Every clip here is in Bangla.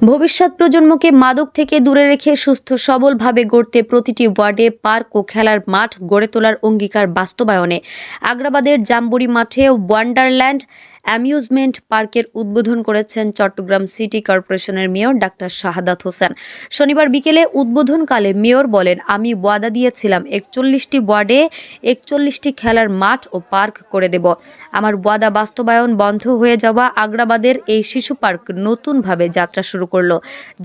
ভবিষ্যৎ প্রজন্মকে মাদক থেকে দূরে রেখে সুস্থ সবলভাবে গড়তে প্রতিটি ওয়ার্ডে পার্ক ও খেলার মাঠ গড়ে তোলার অঙ্গীকার বাস্তবায়নে। আগ্রাবাদের জাম্বুরি মাঠে ওয়ান্ডারল্যান্ড অ্যামিউজমেন্ট পার্কের উদ্বোধন করেছেন চট্টগ্রাম সিটি কর্পোরেশনের মেয়র ডাক্তার শাহাদাত হোসেন। শনিবার বিকেলে উদ্বোধনকালে মেয়র বলেন, আমি ওয়াদা দিয়েছিলাম, একচল্লিশটি ওয়ার্ডে একচল্লিশটি খেলার মাঠ ও পার্ক করে দেব। আমার ওয়াদা বাস্তবায়ন বন্ধ হয়ে যাওয়া আগ্রাবাদের এই শিশু পার্ক নতুনভাবে যাত্রা শুরু করল।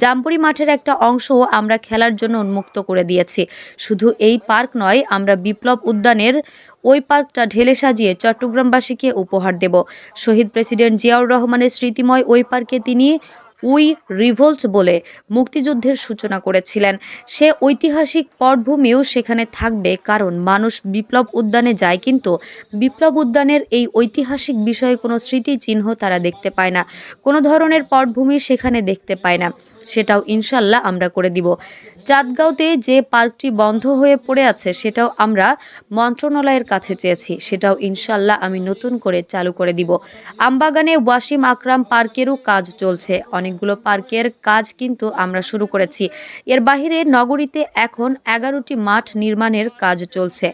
জামপুরি মাঠের একটা অংশও আমরা খেলার জন্য উন্মুক্ত করে দিয়েছি। শুধু এই পার্ক নয়, আমরা বিপ্লব উদ্যানের ওই পার্কটা ঢেলে সাজিয়ে চট্টগ্রামবাসীকে উপহার দেব। শহীদ প্রেসিডেন্ট জিয়াউর রহমানের স্মৃতিময় ওই পার্কে তিনি উই রিভোল্ট বলে মুক্তিযুদ্ধের সূচনা করেছিলেন। সে ঐতিহাসিক পটভূমিও সেখানে থাকবে, কারণ মানুষ বিপ্লব উদ্যানে যায় কিন্তু বিপ্লব উদ্যানের এই ঐতিহাসিক বিষয়ে কোনো স্মৃতিচিহ্ন তারা দেখতে পায় না। কোনো ধরনের পটভূমি সেখানে দেখতে পায় না। সেটাও ইনশাল্লাহ আমরা করে দিব। চাঁদগাঁওতে যে পার্কটি বন্ধ হয়ে পড়ে আছে, সেটাও আমরা মন্ত্রণালয়ের কাছে চেয়েছি। সেটাও ইনশাল্লাহ আমি নতুন করে চালু করে দিব। আমবাগানে ওয়াসিম আকরাম পার্কেরও কাজ চলছে। অনেকগুলো পার্কের কাজ কিন্তু আমরা শুরু করেছি। এর বাহিরে নগরীতে এখন এগারোটি মাঠ নির্মাণের কাজ চলছে।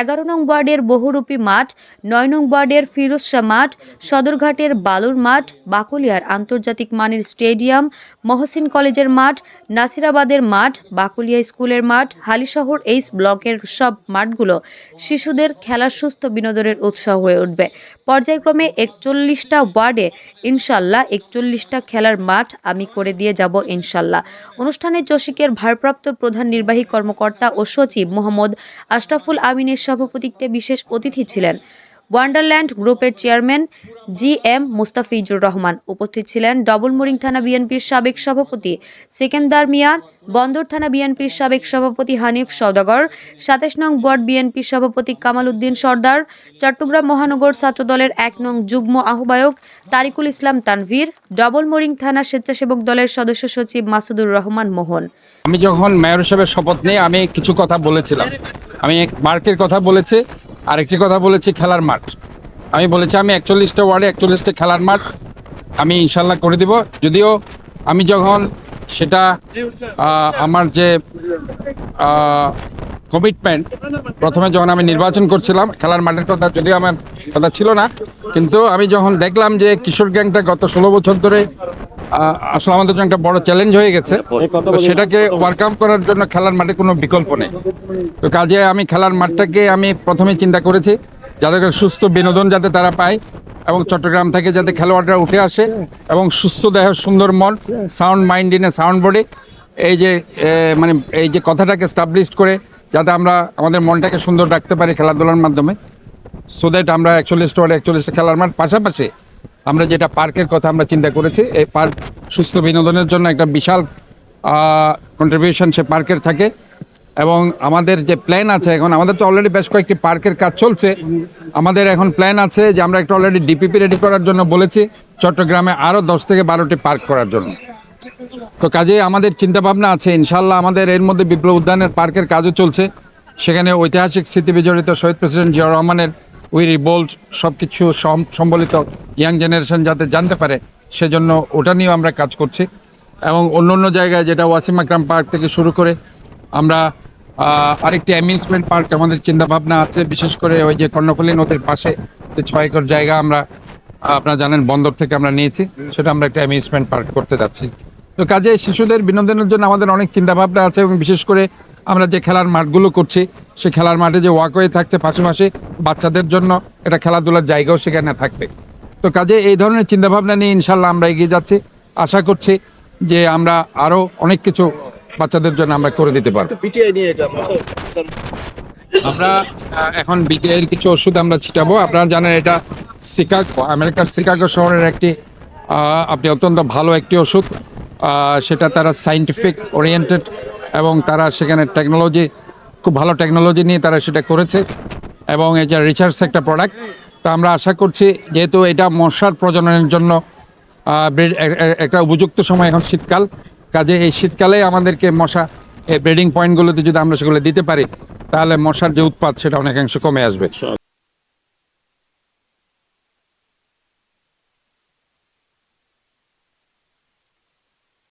এগারো নং ওয়ার্ডের বহুরূপী মাঠ, নয় নং ওয়ার্ডের ফিরোজ শাহ মাঠ, সদরঘাটের বালুর মাঠ, বাকুলিয়ার আন্তর্জাতিক মানের স্টেডিয়াম, মহসিন কলেজের মাঠ, নাসিরাবাদের মাঠ বাকুলিয়া স্কুলের মাঠ, হালিশহর এইচ ব্লকের সব মাঠগুলো শিশুদের খেলার সুস্থ বিনোদনের উৎসাহ হয়ে উঠবে। পর্যায়ক্রমে একচল্লিশটা ওয়ার্ডে ইনশাল্লাহ একচল্লিশটা খেলার মাঠ আমি করে দিয়ে যাব ইনশাল্লাহ। অনুষ্ঠানে চসিকের ভারপ্রাপ্ত প্রধান নির্বাহী কর্মকর্তা ও সচিব মোহাম্মদ আশরাফুল আমিনের সভাপতিত্বে বিশেষ অতিথি ছিলেন। ওয়ান্ডারল্যান্ড গ্রুপের chairman G M Mustafizur Rahman উপস্থিত ছিলেন ডবলমুরিং থানা বিএনপির সাবেক সভাপতি সেকেন্দার মিয়া, বন্দর থানা বিএনপির সাবেক সভাপতি হানিফ সওদাগর, সাতাশ নং ওয়ার্ড বিএনপির সভাপতি কামাল উদ্দিন সর্দার, চট্টগ্রাম মহানগর ছাত্রদলের এক নং যুগ্ম আহ্বায়ক তারিকুল ইসলাম তানভীর, ডবলমুরিং থানা স্বেচ্ছাসেবক দলের সদস্য সচিব মাসুদুর রহমান মোহন। আমি যখন মেয়র হিসেবে শপথ নিয়ে আমি কিছু কথা বলেছিলাম। আমি মার্কের কথা বলেছি। আর একটি কথা বলেছি, খেলার মাঠ। আমি বলেছি, আমি একচল্লিশটা ওয়ার্ডে একচল্লিশটা খেলার মাঠ, আমি ইনশাল্লাহ করে দিব। যদিও আমি যখন সেটা আমার যে কমিটমেন্ট প্রথমে যখন আমি নির্বাচন করছিলাম, খেলার মাঠের কথা যদিও আমার কথা ছিল না, কিন্তু আমি যখন দেখলাম যে কিশোর গ্যাংটা গত ষোলো বছর ধরে আসলে আমাদের জন্য একটা বড় চ্যালেঞ্জ হয়ে গেছে। তো সেটাকে ওয়ার্কআপ করার জন্য খেলার মাঠে কোনো বিকল্প নেই। তো কাজে আমি খেলার মাঠটাকে আমি প্রথমে চিন্তা করেছি যাদের সুস্থ বিনোদন যাতে তারা পায় এবং চট্টগ্রাম থেকে যাতে খেলোয়াড়রা উঠে আসে এবং সুস্থ দেহ সুন্দর মন sound mind in a sound body এই যে মানে এই যে কথাটাকে স্টাবলিশ করে যাতে আমরা আমাদের মনটাকে সুন্দর রাখতে পারি খেলাধুলার মাধ্যমে। সো দ্যাট আমরা একচল্লিশটা ওয়ার্ড একচল্লিশটা খেলার মাঠ পাশাপাশি আমরা যেটা পার্কের কথা আমরা চিন্তা করেছি এই পার্ক সুস্থ বিনোদনের জন্য একটা বিশাল কন্ট্রিবিউশন সে পার্কের থাকে। এবং আমাদের যে প্ল্যান আছে এখন, আমাদের তো অলরেডি বেশ কয়েকটি পার্কের কাজ চলছে। আমাদের এখন প্ল্যান আছে যে আমরা একটা অলরেডি ডিপিপি রেডি করার জন্য বলেছি, চট্টগ্রামে আরও দশ থেকে বারোটি পার্ক করার জন্য। তো কাজে আমাদের চিন্তা ভাবনা আছে ইনশাল্লাহ আমাদের এর মধ্যে বিপ্লব উদ্যানের পার্কের কাজও চলছে। সেখানে ঐতিহাসিক স্মৃতি বিজড়িত শহীদ প্রেসিডেন্ট জিয়া রহমানের উই রিবোল্ট সব কিছু সম্বলিত ইয়াং জেনারেশন যাতে জানতে পারে, সেজন্য ওটা নিয়েও আমরা কাজ করছি। এবং অন্য অন্য জায়গায় যেটা ওয়াসিম আকরাম পার্ক থেকে শুরু করে আমরা আরেকটি অ্যামিউজমেন্ট পার্ক আমাদের চিন্তাভাবনা আছে, বিশেষ করে ওই যে কর্ণফুলী নদীর পাশে যে ছয় একর জায়গা আমরা, আপনারা জানেন বন্দর থেকে আমরা নিয়েছি, সেটা আমরা একটা অ্যামিউজমেন্ট পার্ক করতে যাচ্ছি। তো কাজে শিশুদের বিনোদনের জন্য আমাদের অনেক চিন্তাভাবনা আছে এবং বিশেষ করে আমরা যে খেলার মাঠগুলো করছি সেই খেলার মাঠে যে ওয়াকওয়ে থাকছে পাশে পাশে বাচ্চাদের জন্য এটা খেলাধুলার জায়গাও সেখানে থাকবে। তো কাজে এই ধরনের চিন্তাভাবনা নিয়ে ইনশাল্লাহ আমরা এগিয়ে যাচ্ছি। আশা করছি যে আমরা আরও অনেক কিছু বাচ্চাদের জন্য আমরা করে দিতে পারব। আমরা এখন বিকেএল কিছু ওষুধ আমরা ছিটাবো। আপনারা জানেন এটা শিকাগো আমেরিকার শিকাগো শহরের একটি আপনি অত্যন্ত ভালো একটি ওষুধ। সেটা তারা সাইন্টিফিক ওরিয়েন্টেড এবং তারা সেখানে টেকনোলজি খুব ভালো টেকনোলজি নিয়ে তারা সেটা করেছে এবং যে রিসার্চ একটা প্রোডাক্ট তা আমরা আশা করছি যেহেতু এটা মশার প্রজননের জন্য একটা উপযুক্ত সময় এখন শীতকাল, কাজে এই শীতকালে আমাদেরকে মশা এই ব্রিডিং পয়েন্টগুলোতে যদি আমরা সেগুলো দিতে পারি, তাহলে মশার যে উৎপাদ সেটা অনেকাংশে কমে আসবে।